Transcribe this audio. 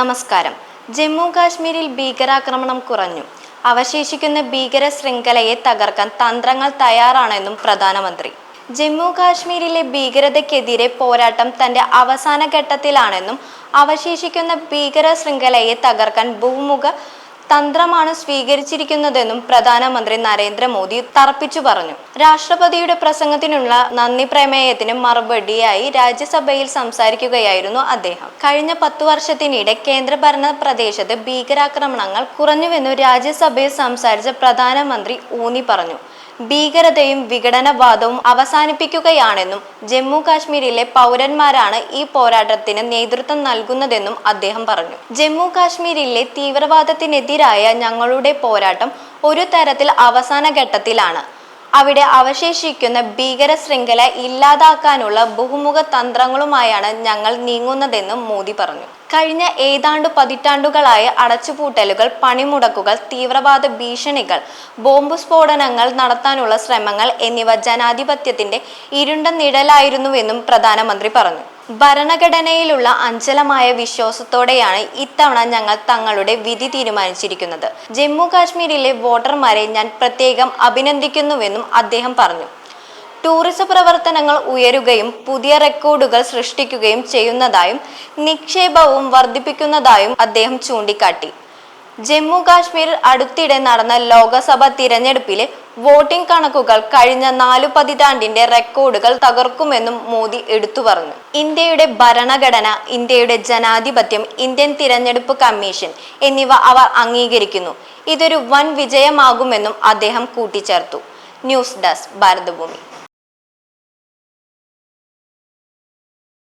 നമസ്കാരം. ജമ്മു കാശ്മീരിൽ ഭീകരാക്രമണം കുറഞ്ഞു. അവശേഷിക്കുന്ന ഭീകര ശൃംഖലയെ തകർക്കാൻ തന്ത്രങ്ങൾ തയ്യാറാണെന്നും പ്രധാനമന്ത്രി. ജമ്മു കാശ്മീരിലെ ഭീകരതയ്ക്കെതിരെ പോരാട്ടം തന്റെ അവസാന ഘട്ടത്തിലാണെന്നും അവശേഷിക്കുന്ന ഭീകര ശൃംഖലയെ തകർക്കാൻ ബഹുമുഖ തന്ത്രമാണ് സ്വീകരിച്ചിരിക്കുന്നതെന്നും പ്രധാനമന്ത്രി നരേന്ദ്രമോദി തറപ്പിച്ചു പറഞ്ഞു. രാഷ്ട്രപതിയുടെ പ്രസംഗത്തിനുള്ള നന്ദി പ്രമേയത്തിന് മറുപടിയായി രാജ്യസഭയിൽ സംസാരിക്കുകയായിരുന്നു അദ്ദേഹം. കഴിഞ്ഞ പത്തു വർഷത്തിനിടെ കേന്ദ്രഭരണ പ്രദേശത്ത് ഭീകരാക്രമണങ്ങൾ കുറഞ്ഞുവെന്നു രാജ്യസഭയിൽ സംസാരിച്ച പ്രധാനമന്ത്രി ഊന്നി പറഞ്ഞു. ഭീകരതയും വിഘടനവാദവും അവസാനിപ്പിക്കുകയാണെന്നും ജമ്മു കാശ്മീരിലെ പൗരന്മാരാണ് ഈ പോരാട്ടത്തിന് നേതൃത്വം നൽകുന്നതെന്നും അദ്ദേഹം പറഞ്ഞു. ജമ്മു കാശ്മീരിലെ തീവ്രവാദത്തിനെതിരായ ഞങ്ങളുടെ പോരാട്ടം ഒരു തരത്തിൽ അവസാന ഘട്ടത്തിലാണ്. അവിടെ അവശേഷിക്കുന്ന ഭീകര ശൃംഖല ഇല്ലാതാക്കാനുള്ള ബഹുമുഖ തന്ത്രങ്ങളുമായാണ് ഞങ്ങൾ നീങ്ങുന്നതെന്നും മോദി പറഞ്ഞു. കഴിഞ്ഞ ഏതാണ്ട് പതിറ്റാണ്ടുകളായ അടച്ചുപൂട്ടലുകൾ പണിമുടക്കുകൾ തീവ്രവാദ ഭീഷണികൾ ബോംബ് സ്ഫോടനങ്ങൾ നടത്താനുള്ള ശ്രമങ്ങൾ എന്നിവ ജനാധിപത്യത്തിന്റെ ഇരുണ്ട നിഴലായിരുന്നുവെന്നും പ്രധാനമന്ത്രി പറഞ്ഞു. ഭരണഘടനയിലുള്ള അഞ്ചലമായ വിശ്വാസത്തോടെയാണ് ഇത്തവണ ഞങ്ങൾ തങ്ങളുടെ വിധി തീരുമാനിച്ചിരിക്കുന്നത്. ജമ്മു കാശ്മീരിലെ വോട്ടർമാരെ ഞാൻ പ്രത്യേകം അഭിനന്ദിക്കുന്നുവെന്നും അദ്ദേഹം പറഞ്ഞു. ടൂറിസം പ്രവർത്തനങ്ങൾ ഉയരുകയും പുതിയ റെക്കോർഡുകൾ സൃഷ്ടിക്കുകയും ചെയ്യുന്നതായും നിക്ഷേപവും വർദ്ധിപ്പിക്കുന്നതായും അദ്ദേഹം ചൂണ്ടിക്കാട്ടി. ജമ്മു കാശ്മീരിൽ അടുത്തിടെ നടന്ന ലോക്സഭാ തിരഞ്ഞെടുപ്പിലെ വോട്ടിംഗ് കണക്കുകൾ കഴിഞ്ഞ നാലു പതിറ്റാണ്ടിന്റെ റെക്കോർഡുകൾ തകർക്കുമെന്നും മോദി എടുത്തു പറഞ്ഞു. ഇന്ത്യയുടെ ഭരണഘടന ഇന്ത്യയുടെ ജനാധിപത്യം ഇന്ത്യൻ തിരഞ്ഞെടുപ്പ് കമ്മീഷൻ എന്നിവ അവർ അംഗീകരിക്കുന്നു. ഇതൊരു വൻ വിജയമാകുമെന്നും അദ്ദേഹം കൂട്ടിച്ചേർത്തു. News desk Bharatbhoomi.